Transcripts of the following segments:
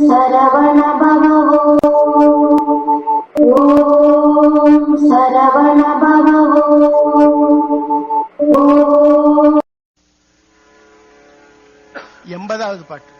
சரவண பவோ ஓம் சரவண பவோ எண்பதாவது பாட்டு.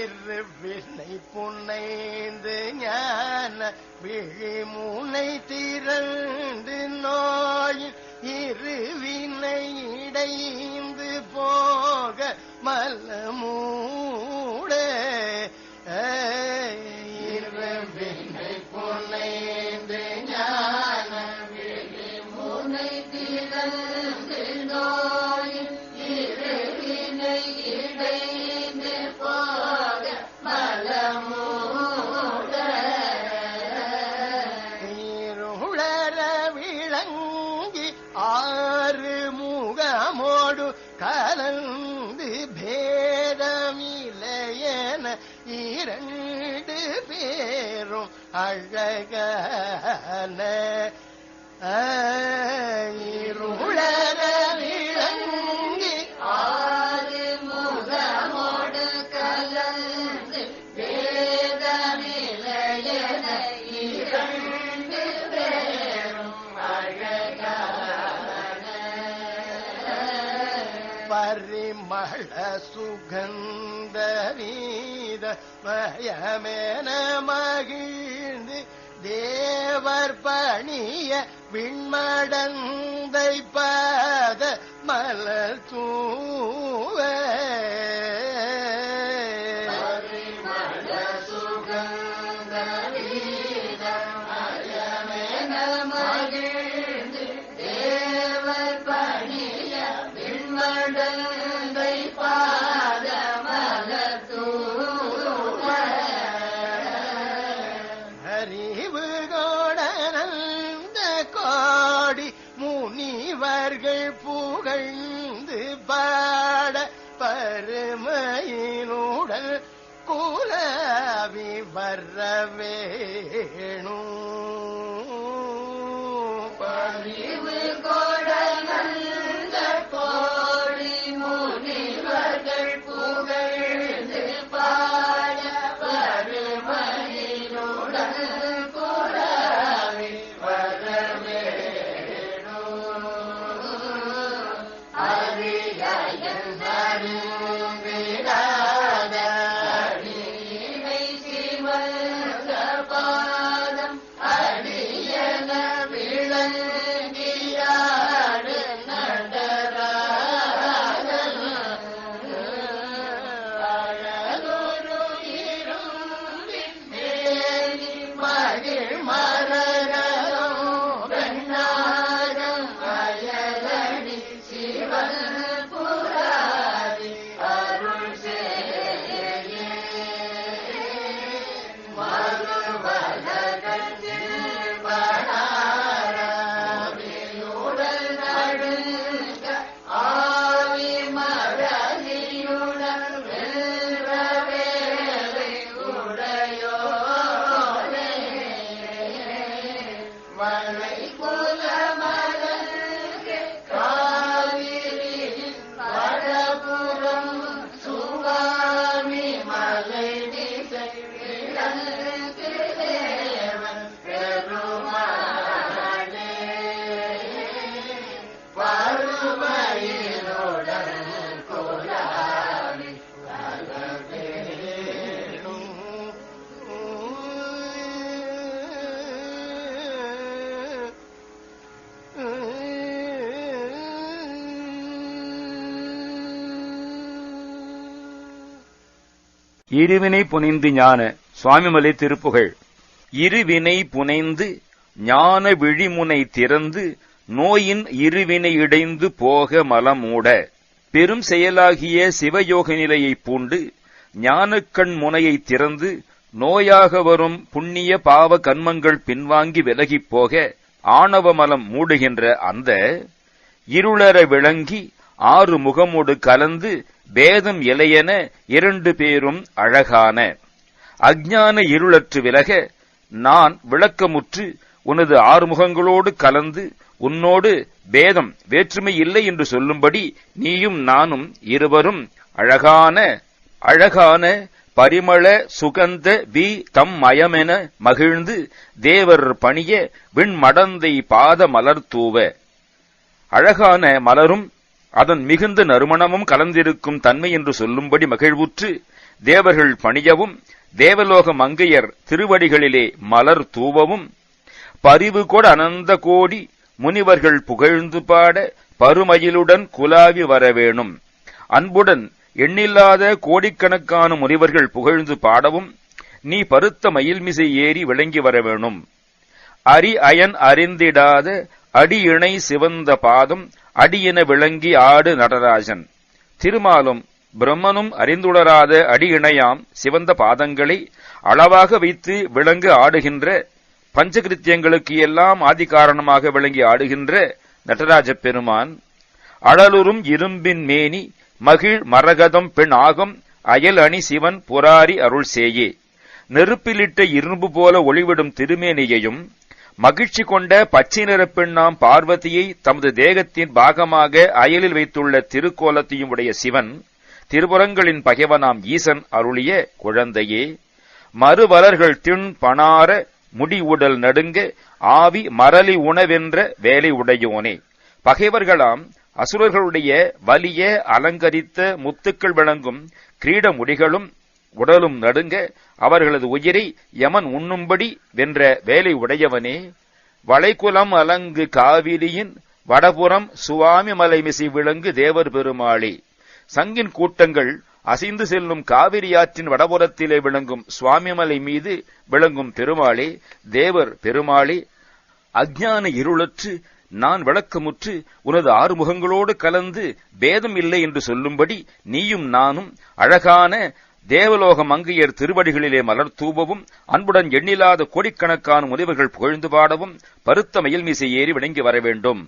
இருவினை புனைந்து ஞான விழிமுனை திரண்டு நோயின் இருவினை இடைந்து போக மலமூட பேரும் அழகன. இருளர விளங்கி ஆறு முகமோடு கலந்து வேதமில்லையன இரண்டு பேரும் பரிமள சுகந்தரீ மயமென மகிழ்ந்து தேவர் பணிய விண்மடந்தை பாத மலர் தூவே பருமையினுடன் குலவி வர இருவினை புனைந்து ஞான. சுவாமிமலை திருப்புகழ் இருவினை புனைந்து ஞான விழிமுனை திறந்து நோயின் இருவினை இடைந்து போக மலமூட. பெரும் செயலாகிய சிவயோக நிலையைப் பூண்டு ஞானக்கண் முனையை திறந்து நோயாக வரும் புண்ணிய பாவ கன்மங்கள் பின்வாங்கி விலகிப் போக ஆணவ மலம் மூடுகின்ற அந்த இருளற விளங்கி ஆறு முகமோடு கலந்து பேதம் இலையென இரண்டு பேரும் அழகான. அஜ்ஞான இருளற்று விலக நான் விளக்கமுற்று உனது ஆறுமுகங்களோடு கலந்து உன்னோடு பேதம் வேற்றுமை இல்லை என்று சொல்லும்படி நீயும் நானும் இருவரும் அழகான அழகான பரிமள சுகந்த வி தம் மயமென மகிழ்ந்து தேவர் பணிய விண்மடந்தை பாத மலர் தூவ அழகான மலரும் அதன் மிகுந்த நறுமணமும் கலந்திருக்கும் தன்மை என்று சொல்லும்படி மகிழ்வுற்று தேவர்கள் பணியவும் தேவலோக மங்கையர் திருவடிகளிலே மலர் தூவவும் பரிவு கொட அனந்த கோடி முனிவர்கள் புகழ்ந்து பாட பருமயிலுடன் குலாவி வரவேணும் அன்புடன் எண்ணில்லாத கோடிக்கணக்கான முனிவர்கள் புகழ்ந்து பாடவும் நீ பருத்த மயில்மிசை ஏறி விளங்கி வரவேணும் அரி அயன் அறிந்திடாத அடி இணை சிவந்த பாதம் அடியென விளங்கி ஆடு நடராஜன். திருமாலும் பிரம்மனும் அறிந்துணராத அடி இணையாம் சிவந்த பாதங்களை அளவாக வைத்து விளங்கு ஆடுகின்ற பஞ்சகிருத்தியங்களுக்கு எல்லாம் ஆதி காரணமாக விளங்கி ஆடுகின்ற நடராஜ பெருமான் அழலுறும் இரும்பின் மேனி மகிழ் மரகதம் பெண் ஆகம் அயல் அணி சிவன் புராரி அருள் சேயே. நெருப்பிலிட்ட இரும்பு போல ஒளிவிடும் திருமேனியையும் மகிழ்ச்சி கொண்ட பச்சை நிற பெண்ணாம் பார்வதியை தமது தேகத்தின் பாகமாக அயலில் வைத்துள்ள திருக்கோலத்தையும் உடைய சிவன் திருபுறங்களின் பகைவனாம் ஈசன் அருளிய குழந்தையே மறுவலர்கள் திண் பணார முடி உடல் நடுங்க ஆவி மரளி உணவென்ற வேலை உடையோனே. பகைவர்களாம் அசுரர்களுடைய வலிய அலங்கரித்த முத்துக்கள் விளங்கும் கிரீட முடிகளும் உடலும் நடுங்க அவர்களது உயிரை யமன் உண்ணும்படி வென்ற வேலை உடையவனே. வளைகுலம் அலங்கு காவிரியின் வடபுறம் சுவாமி மலைமிசை விளங்கு தேவர் பெருமாளே. சங்கின் கூட்டங்கள் அசைந்து செல்லும் காவிரி ஆற்றின் வடபுறத்திலே விளங்கும் சுவாமிமலை மீது விளங்கும் பெருமாளே தேவர் பெருமாளே. அஜ்ஞான இருளற்று நான் விளக்கமுற்று உனது ஆறுமுகங்களோடு கலந்து பேதம் இல்லை என்று சொல்லும்படி நீயும் நானும் அழகான தேவலோக மங்கையர் திருவடிகளிலே மலர் தூவவும் அன்புடன் எண்ணிலாத கோடிக்கணக்கான முனிவர்கள் புகழ்ந்து பாடவும் பருத்த மயில் மீசை ஏறி விளங்கி வர வேண்டும்.